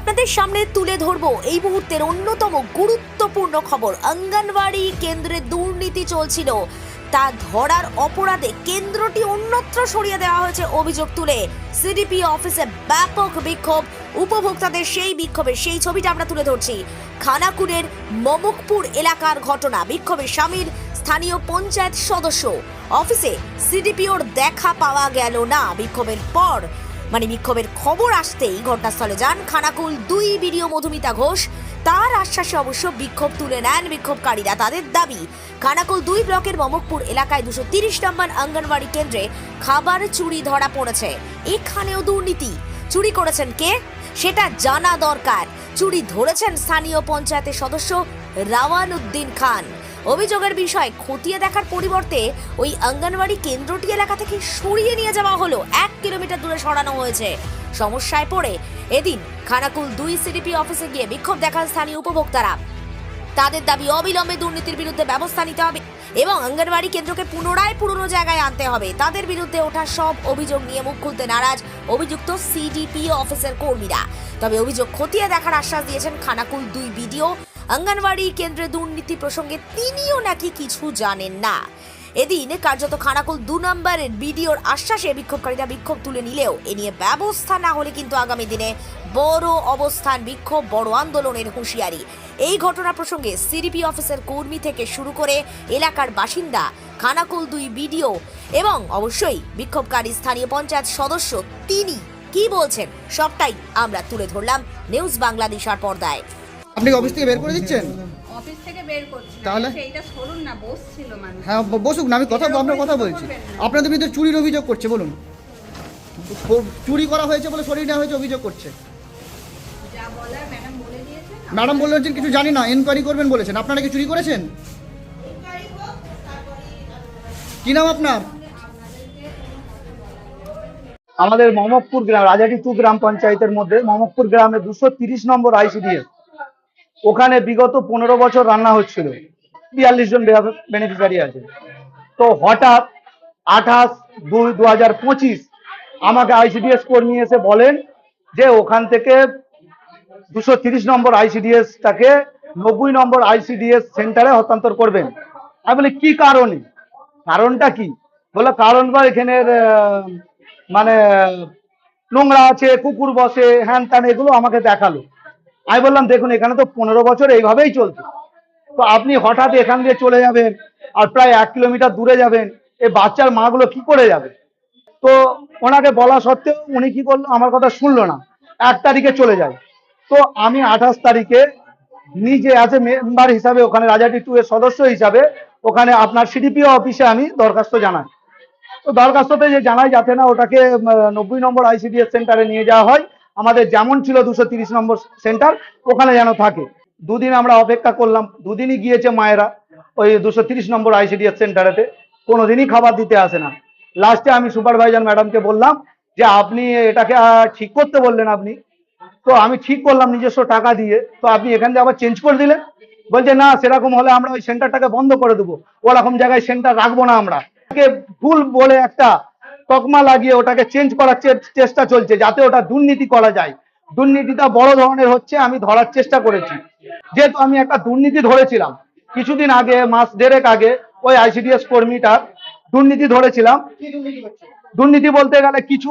আপনাদের সামনে তুলে ধরব এই মুহূর্তের অন্যতম গুরুত্বপূর্ণ খবর। অঙ্গনওয়াড়ি কেন্দ্রে দুর্নীতি চলছিল। তা ধরার অপরাধে কেন্দ্রটি অন্যত্র সরিয়ে দেওয়া হয়েছে অভিযোগ তুলে। সিডিপি অফিসে ব্যাপক বিক্ষোভ, উপভোক্তাদের সেই বিক্ষোভের সেই ছবিটা আমরা তুলে ধরছি। খানাকুড়ের মমকপুর এলাকার ঘটনা, বিক্ষোভে সামিল স্থানীয় পঞ্চায়েত সদস্য। অফিসে সিডিপিওর দেখা পাওয়া গেল না, বিক্ষোভের পর মানে বিক্ষোভের খবর আসতেই ঘটনাস্থলে যান খানাকুল দুই বিডিও মধুমিতা ঘোষ। তার আশ্বাসে অবশ্য বিক্ষোভ তুলে নেন বিক্ষোভকারীরা তাদের দাবি, খানাকুল দুই ব্লকের মমকপুর এলাকায় দুশো তিরিশ নম্বর অঙ্গনওয়াড়ি কেন্দ্রে খাবার চুরি ধরা পড়েছে। এখানেও দুর্নীতি। চুরি করেছেন কে? সেটা জানা দরকার। চুরি ধরেছেন স্থানীয় পঞ্চায়েতের সদস্য রাওয়ান উদ্দিন খান। অভিযোগের বিষয় খতিয়ে দেখার পরিবর্তে ওই অঙ্গনওয়াড়ি কেন্দ্রটি এলাকা থেকে সরিয়ে নিয়ে যাওয়া হলো। এক কিলোমিটার দূরে সরানো হয়েছে। সমস্যায় পড়ে এদিন খানাকুল দুই সিডিপি অফিসে গিয়ে বিক্ষোভ দেখান স্থানীয় উপভোক্তারা। তাদের দাবি অবিলম্বে দুর্নীতির বিরুদ্ধে ব্যবস্থা নিতে হবে এবং অঙ্গনওয়াড়ি কেন্দ্রকে পুনরায় পুরনো জায়গায় আনতে হবে। তাদের বিরুদ্ধে ওঠা সব অভিযোগ নিয়ে মুখ খুলতে নারাজ অভিযুক্ত সিডিপি অফিসের কর্মীরা। তবে অভিযোগ খতিয়ে দেখার আশ্বাস দিয়েছেন খানাকুল দুই বিডিও। অঙ্গনওয়াড়ি কেন্দ্রে দুর্নীতি প্রসঙ্গে তিনিও নাকি কিছু জানেন না। এদিন কার্যত খানাকুল দু নম্বরের বিডিওর আশ্বাসে বিক্ষোভকারীরা বিক্ষোভ তুলে নিলেও এ নিয়ে ব্যবস্থা না হলে কিন্তু আগামী দিনে বড় অবস্থান বিক্ষোভ বড় আন্দোলনের হুঁশিয়ারি। এই ঘটনা প্রসঙ্গে সিডিপি অফিসের কর্মী থেকে শুরু করে এলাকার বাসিন্দা খানাকুল দুই বিডিও এবং অবশ্যই বিক্ষোভকারী স্থানীয় পঞ্চায়েত সদস্য তিনি কি বলছেন সবটাই আমরা তুলে ধরলাম নিউজ বাংলাদেশার পর্দায়। আপনি অফিস থেকে বের করে দিচ্ছেন? অফিস থেকে বের করছি। তাহলে? সেইটা সরুন না বসছিল মানুষ। হ্যাঁ বসুক না আমি কথা আপনার কথা বলছি। আপনাদের বিরুদ্ধে চুরির অভিযোগ করছে বলুন। চুরি করা হয়েছে বলে সরিয়ে নেওয়া হয়েছে অভিযোগ করছে। ম্যাডাম বলে দিয়েছেন ম্যাডাম বললেন যে কিছু জানি না এনকোয়ারি করবেন বলেছেন। আপনারা কি চুরি করেছেন? কি নাম আপনার? আমাদের মমকপুর গ্রাম রাজাটি টু গ্রাম পঞ্চায়েতের মধ্যে মমকপুর গ্রামে দুশো তিরিশ নম্বর আইসিডিএস ওখানে বিগত পনেরো বছর রান্না হচ্ছিল। বিয়াল্লিশ জন বেনিফিশিয়ারি আছে। তো হঠাৎ আঠাশ দুই দু পঁচিশ আমাকে আইসিডিএস কর্মী এসে বলেন যে ওখান থেকে দুশো তিরিশ নম্বর আইসিডিএসটাকে নব্বই নম্বর আইসিডিএস সেন্টারে হস্তান্তর করবেন। আমি বলি, কি কারণে? কারণটা কি? বলে, কারণ বা এখানের মানে নোংরা আছে, কুকুর বসে, হ্যান ত্যান, এগুলো আমাকে দেখাল। আমি বললাম, দেখুন, এখানে তো পনেরো বছর এইভাবেই চলছে। তো আপনি হঠাৎ এখান দিয়ে চলে যাবেন আর প্রায় এক কিলোমিটার দূরে যাবেন এই বাচ্চার মাগুলো কি করে যাবে? তো ওনাকে বলা সত্ত্বেও উনি কি করল, আমার কথা শুনলো না। এক তারিখে চলে যায়। তো আমি আঠাশ তারিখে নিজে আছে মেম্বার হিসাবে ওখানে রাজাটি টু এর সদস্য হিসাবে ওখানে আপনার সিডিপিও অফিসে আমি দরখাস্ত জানাই। তো দরখাস্ততে যে জানাই যাতে না ওটাকে নব্বই নম্বর আইসিডিএস সেন্টারে নিয়ে যাওয়া হয়, আমাদের যেমন ছিল দুশো তিরিশ নম্বর সেন্টার ওখানে যেন থাকে। দুদিন আমরা অপেক্ষা করলাম, দুদিনই গিয়েছে মায়েরা ওই দুশো তিরিশ নম্বর আইসিডিএস সেন্টারেতে কোনোদিনই খাবার দিতে আসে না। লাস্টে আমি সুপারভাইজার ম্যাডামকে বললাম যে, আপনি এটাকে ঠিক করতে বললেন আপনি। তো আমি ঠিক করলাম নিজস্ব টাকা দিয়ে। তো আপনি এখান থেকে আবার চেঞ্জ করে দিলেন। বলছে না সেরকম হলে আমরা ওই সেন্টারটাকে বন্ধ করে দেবো। ওরকম জায়গায় সেন্টার রাখব না আমরা। ভুল বলে একটা তকমা লাগিয়ে ওটাকে চেঞ্জ করার চেষ্টা চলছে যাতে ওটা দুর্নীতি করা যায়। দুর্নীতিটা বড় ধরনের হচ্ছে আমি ধরার চেষ্টা করেছি। যেহেতু আমি একটা দুর্নীতি ধরেছিলাম কিছুদিন আগে মাস দেড়েক আগে ওই আইসিডিএস কর্মীটার দুর্নীতি ধরেছিলাম। দুর্নীতি বলতে গেলে কিছু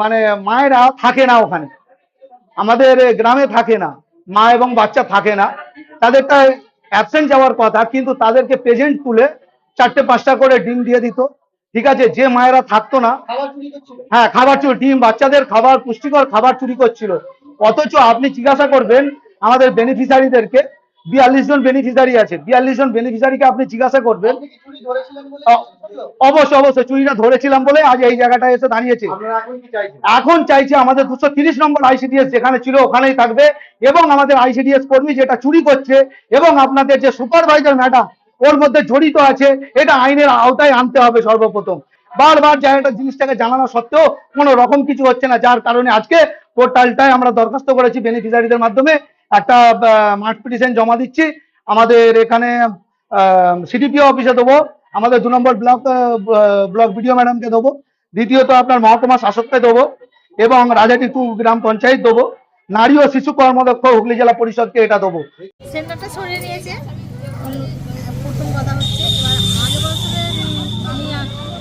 মানে মায়েরা থাকে না ওখানে। আমাদের গ্রামে থাকে না মা এবং বাচ্চা থাকে না। তাদেরটা অ্যাবসেন্ট যাওয়ার কথা কিন্তু তাদেরকে প্রেজেন্ট তুলে চারটে পাঁচটা করে ডিম দিয়ে দিত। ঠিক আছে যে মায়েরা থাকতো না হ্যাঁ খাবার চুরি ডিম বাচ্চাদের খাবার পুষ্টিকর খাবার চুরি করছিল। অথচ আপনি জিজ্ঞাসা করবেন আমাদের বেনিফিশিয়ারিদেরকে বিয়াল্লিশ জন বেনিফিশিয়ারি আছে। বিয়াল্লিশ জন বেনিফিশিয়ারিকে আপনি জিজ্ঞাসা করবেন। অবশ্যই অবশ্যই চুরিটা ধরেছিলাম বলে আজ এই জায়গাটায় এসে দাঁড়িয়েছে। এখন চাইছে আমাদের দুশো তিরিশ নম্বর আইসিডিএস যেখানে ছিল ওখানেই থাকবে এবং আমাদের আইসিডিএস কর্মী যেটা চুরি করছে এবং আপনাদের যে সুপারভাইজার ম্যাডাম ওর মধ্যে জড়িত আছে এটা আইনের আওতায় আনতে হবে সর্বপ্রথম। বারবার জায়গাটা জিনিসটাকে জানানো সত্ত্বেও কোনো রকম কিছু হচ্ছে না যার কারণে আজকে পোর্টালটায় আমরা দরখাস্ত করেছি বেনিফিশিয়ারিদের মাধ্যমে। একটা মাঠ পিটিশন জমা দিচ্ছি। আমাদের এখানে সিডিপিও অফিসে দেবো। আমাদের দু নম্বর ব্লক ব্লক বিডিও ম্যাডামকে দেবো। দ্বিতীয়ত আপনার মহকুমা শাসককে দেবো এবং রাজাটি টু গ্রাম পঞ্চায়েত দেবো। নারী ও শিশু কর্মদক্ষ হুগলি জেলা পরিষদকে এটা দেবো। সেন্টারটা সরিয়ে নিয়েছে। প্রথম কথা হচ্ছে এবার আগের বছরে আমি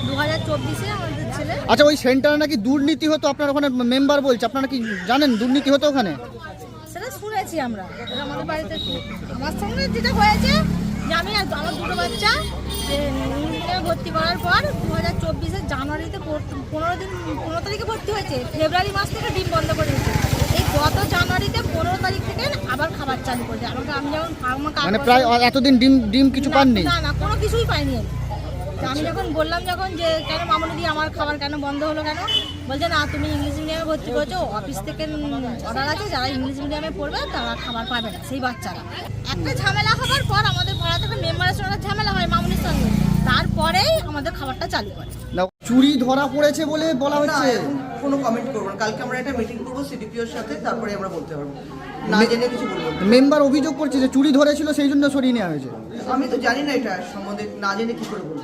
দু হাজার চব্বিশে আমাদের ছেলে। আচ্ছা ওই সেন্টারে নাকি দুর্নীতি হতো আপনার ওখানে মেম্বার বলছে। আপনারা কি জানেন দুর্নীতি হতো ওখানে? শুনেছি আমরা। আমাদের বাড়িতে আমার সঙ্গে যেটা হয়েছে যে আমি আর আমার দুটো বাচ্চা ভর্তি করার পর দু হাজার চব্বিশে জানুয়ারিতে পনেরো দিন পনেরো তারিখে ভর্তি হয়েছে। ফেব্রুয়ারি মাস থেকে ডিম বন্ধ করে দিয়েছে। এই গত জানুয়ারিতে পনেরো তারিখ থেকে আবার খাবার চালু করেছে। আমাকে আমি যখন আমার মানে প্রায় এতদিন ডিম ডিম কিছু পাননি? না না কোনো কিছুই পাইনি আমি। আমি যখন বললাম যখন যে কেন মামনি দি আমার খাবার কেন বন্ধ হলো কেন? বলছে না তুমি ইংলিশ মিডিয়ামে ভর্তি করেছ অফিস থেকে অর্ডার আছে যারা ইংলিশ মিডিয়ামে পড়বে তারা খাবার পাবে না সেই বাচ্চারা। একটা ঝামেলা হবার পর আমাদের পাড়াতে একটা মেম্বারের সঙ্গে একটা ঝামেলা হয় মামনির সঙ্গে। তারপরেই আমাদের খাবারটা চালু করে। না, চুরি ধরা পড়েছে বলে বলা না হচ্ছে? কোনো কমেন্ট করব না। কালকে আমরা একটা মিটিং করব সিডিপিওর সাথে তারপরে আমরা বলতে পারব। না জেনে কিছু বলব না। মেম্বার অভিযোগ করছে যে চুরি ধরেছিল সেই জন্য সরিয়ে নেওয়া হয়েছে। আমি তো জানি না এটা সম্বন্ধে না জেনে কি করে বলব।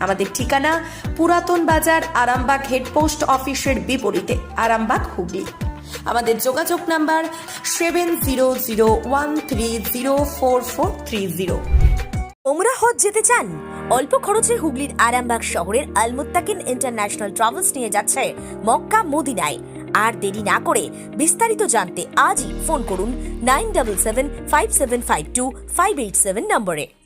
আমাদের ঠিকানা পুরাতন বাজার আরামবাগ হেডপোস্ট অফিসের বিপরীতে, আরামবাগ হুগলি। আমাদের যোগাযোগ number seven zero zero one three zero four four three zero. ওমরা হজ যেতে চান? অল্প খরচে হুগলির আরামবাগ শহরের আলমুত্তাকিন ইন্টারন্যাশনাল ট্রাভেলস নিয়ে যাচ্ছে মক্কা মদিনায়। আর দেরি না করে বিস্তারিত জানতে আজই ফোন করুন nine double seven five seven five two five eight seven নম্বরে।